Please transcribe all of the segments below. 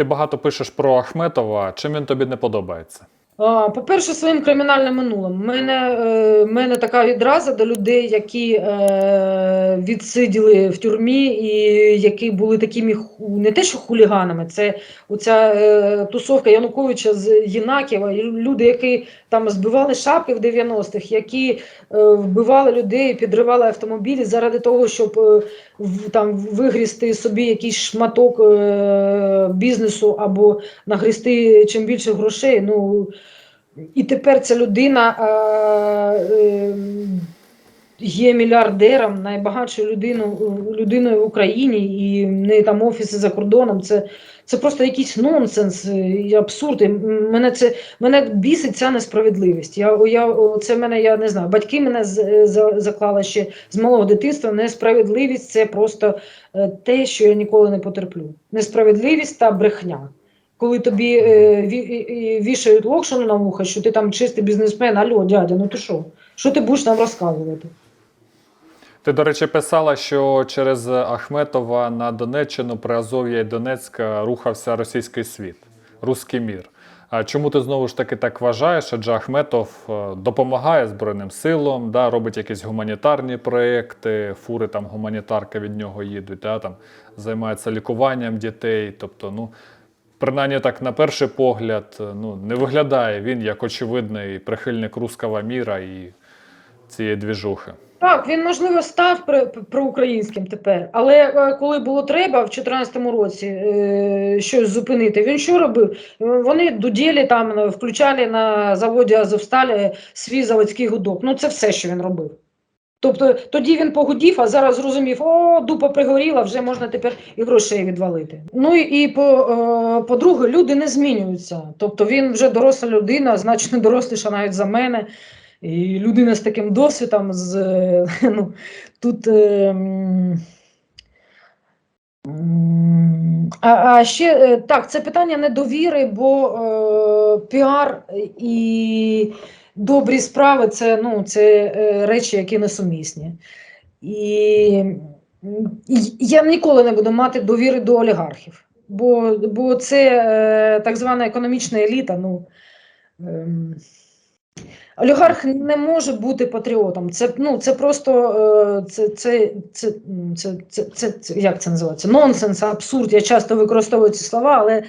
Ти багато пишеш про Ахметова. Чим він тобі не подобається? По-перше, своїм кримінальним минулим. У мене, е, мене така відраза до людей, які е, відсиділи в тюрмі і які були такими не те, що хуліганами, це оця е, тусовка Януковича з Єнаківа, люди, які там збивали шапки в 90-х, які вбивали людей, підривали автомобілі заради того, щоб там вигрізти собі якийсь шматок бізнесу або нагрісти чим більше грошей. Ну, і тепер ця людина е, е, є мільярдером, найбагатшою людиною, людиною в Україні, і в неї там офіси за кордоном. Це, це просто якийсь нонсенс і абсурд. І мене це мене бісить ця несправедливість. Я, я, це мене, я не знаю, батьки мене з- за- заклали ще з малого дитинства. Несправедливість це просто е, те, що я ніколи не потерплю. Несправедливість та брехня. Коли тобі е, ві, вішають локшину на вуха, що ти там чистий бізнесмен, алло, дядя, ну ти що? Що ти будеш нам розказувати? Ти, до речі, писала, що через Ахметова на Донеччину, Приазов'я і Донецька рухався російський світ, руський мір. А чому ти знову ж таки так вважаєш? Адже Ахметов е, допомагає Збройним силам, да, робить якісь гуманітарні проекти, фури там гуманітарка від нього їдуть, да, там, займається лікуванням дітей. Тобто, ну, принаймні так на перший погляд, е, ну, не виглядає він як очевидний прихильник руського міра і цієї двіжухи. Так, він можливо став про- проукраїнським тепер, але е, коли було треба в 2014 році е, щось зупинити, він що робив? Вони дуділі там е, включали на заводі Азовсталі свій заводський гудок. Ну це все, що він робив. Тобто тоді він погудів, а зараз зрозумів, о, дупа пригоріла, вже можна тепер і грошей відвалити. Ну і, по, е, по-друге, люди не змінюються. Тобто він вже доросла людина, значно доросліша навіть за мене. І людина з таким досвідом, з, е, ну, тут. е, А, а ще е, так, це питання недовіри, бо е, піар і добрі справи це, ну, це е, речі, які несумісні. І я ніколи не буду мати довіри до олігархів, бо, бо це е, так звана економічна еліта. Ну, ем, Олігарх не може бути патріотом. Це ну це просто е, це, це, це, це, це, це, це як це називається? Нонсенс, абсурд. Я часто використовую ці слова, але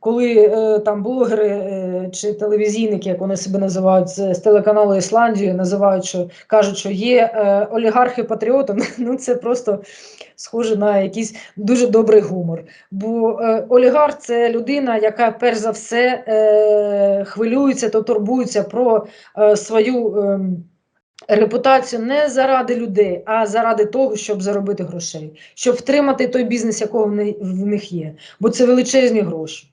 коли е, там блогери е, чи телевізійники, як вони себе називають з, телеканалу Ісландії, називають, що кажуть, що є е, олігархи патріотом, ну це просто схоже на якийсь дуже добрий гумор. Бо е, олігарх це людина, яка перш за все е, хвилюється та турбується про е, свою е, репутацію не заради людей, а заради того, щоб заробити грошей, щоб втримати той бізнес, якого в них, є. Бо це величезні гроші.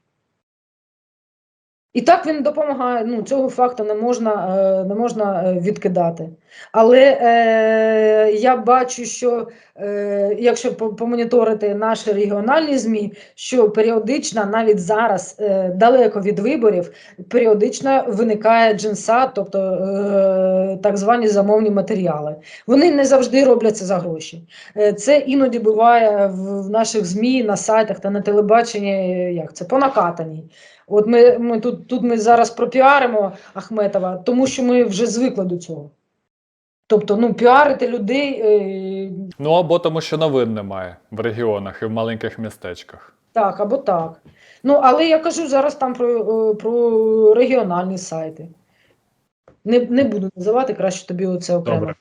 І так він допомагає. Ну, цього факту не можна, е, не можна е, відкидати. Але е, я бачу, що е, якщо помоніторити наші регіональні ЗМІ, що періодично, навіть зараз, е, далеко від виборів, періодично виникає джинса, тобто е, так звані замовні матеріали. Вони не завжди робляться за гроші. Е, Це іноді буває в, в наших ЗМІ, на сайтах та на телебаченні, як це, по накатаній. От ми, ми тут, тут ми зараз пропіаримо Ахметова, тому що ми вже звикли до цього. Тобто, ну, піарити людей. Е, Ну або тому, що новин немає в регіонах і в маленьких містечках. Так, або так. Ну, але я кажу зараз там про, е, про регіональні сайти. Не, не буду називати, краще тобі оце окремо. Добре.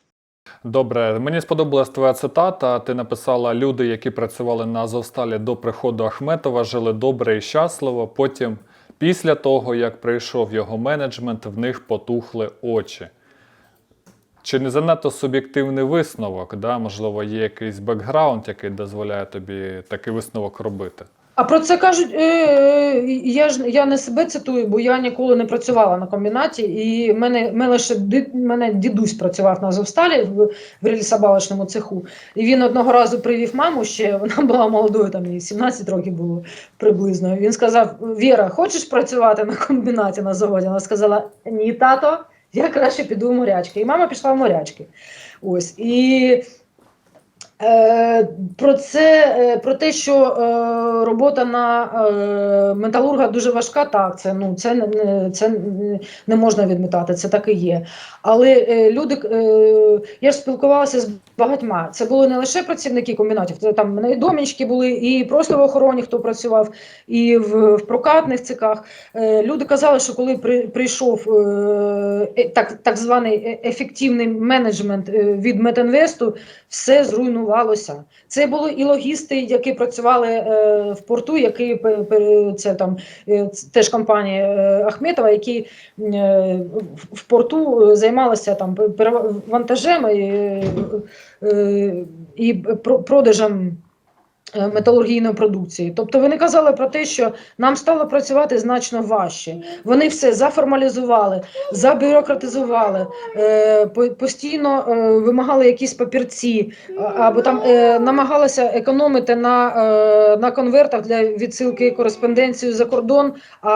Добре, мені сподобалась твоя цитата. Ти написала: люди, які працювали на Азовсталі до приходу Ахметова, жили добре і щасливо. Потім, після того, як прийшов його менеджмент, в них потухли очі. Чи не занадто суб'єктивний висновок? Да? Можливо, є якийсь бекграунд, який дозволяє тобі такий висновок робити. А про це кажуть, е, е, я ж я не себе цитую, бо я ніколи не працювала на комбінаті, і мене, мене лише ди- мене дідусь працював на Азовсталі в, в рельсобалочному цеху. І він одного разу привів маму ще, вона була молодою, там їй 17 років було приблизно. Він сказав: Віра, хочеш працювати на комбінаті на заводі? Вона сказала: Ні, тато, я краще піду в морячки. І мама пішла в морячки. Ось і. Е, Про це, е, про те, що е, робота на металурга дуже важка, так, це, ну, це, не- це не- можна відмітати, це так і є. Але люди, я ж спілкувалася з багатьма. Це були не лише працівники комбінатів, це там мене і домічки були, і просто в охороні, хто працював, і в, в прокатних цехах. Е, Люди казали, що коли при, прийшов так, так званий ефективний менеджмент від Метинвесту, все зруйнувалося. Це були і логісти, які працювали е, в порту, які це там е, теж компанія е, Ахметова, які е, в- порту е, займалися там вантажем і, е, і продажем. Е, Металургійної продукції, тобто вони казали про те, що нам стало працювати значно важче. Вони все заформалізували, забюрократизували, е, постійно е, вимагали якісь папірці, або там намагалися економити на, на конвертах для відсилки кореспонденції за кордон, а,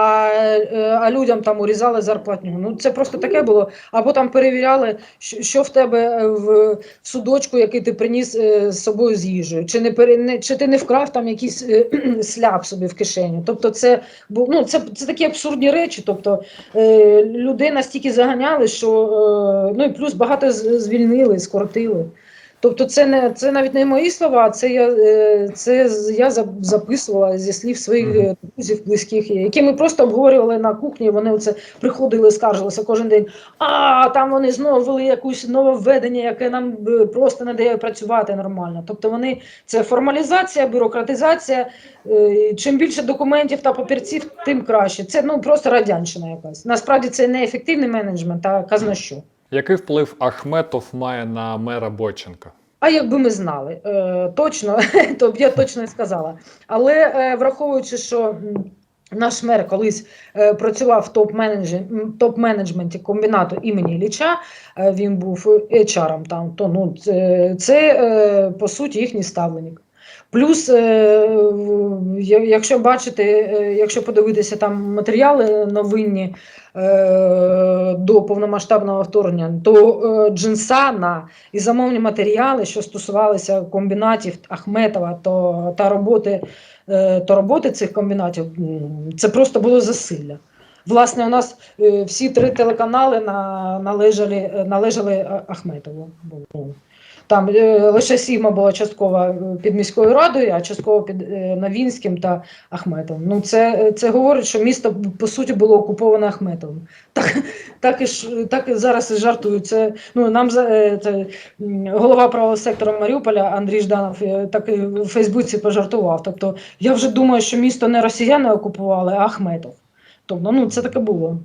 а людям там урізали зарплатню. Ну це просто таке було. Або там перевіряли, що, в тебе в, судочку, який ти приніс з собою з їжею, чи не пере, чи ти не вкрав там якийсь е, сляп собі в кишеню. Тобто, це ну, це, це такі абсурдні речі. Тобто е, людей настільки заганяли, що е, ну і плюс багато звільнили, скоротили. Тобто, це не це навіть не мої слова, це я е, це я за- записувала зі слів своїх е, друзів близьких, які ми просто обговорювали на кухні. Вони оце приходили, скаржилися кожен день. А там вони знову ввели якусь нововведення, яке нам е, просто не дає працювати нормально. Тобто вони це формалізація, бюрократизація. Чим більше документів та папірців, тим краще. Це ну просто радянщина якась. Насправді це не ефективний менеджмент, а казна що. Який вплив Ахметов має на мера Бойченка? А якби ми знали, е, точно, то б я точно не сказала. Але е, враховуючи, що наш мер колись е, працював в топ-менеджменті комбінату імені Ліча, він був HR-ом там, то ну, це, по суті їхній ставленник. Плюс, е, якщо бачити, е, якщо подивитися там матеріали новинні е, до повномасштабного вторгнення, то е, Джинсана і замовні матеріали, що стосувалися комбінатів Ахметова, то та роботи, то роботи цих комбінатів, це просто було засилля. Власне, у нас е, всі три телеканали на, належали, е, належали Ахметову. Ну, Там е, лише Сігма була частково е, під міською радою, а частково під е, Новінським та Ахметовим. Ну, це, це говорить, що місто по суті було окуповане Ахметовим. Так, так, і, так і зараз і жартують. Це, ну, нам е, це, голова правого сектора Маріуполя Андрій Жданов е, так і в Фейсбуці пожартував. Тобто я вже думаю, що місто не росіяни окупували, а Ахметов. Тобто, ну це таке було.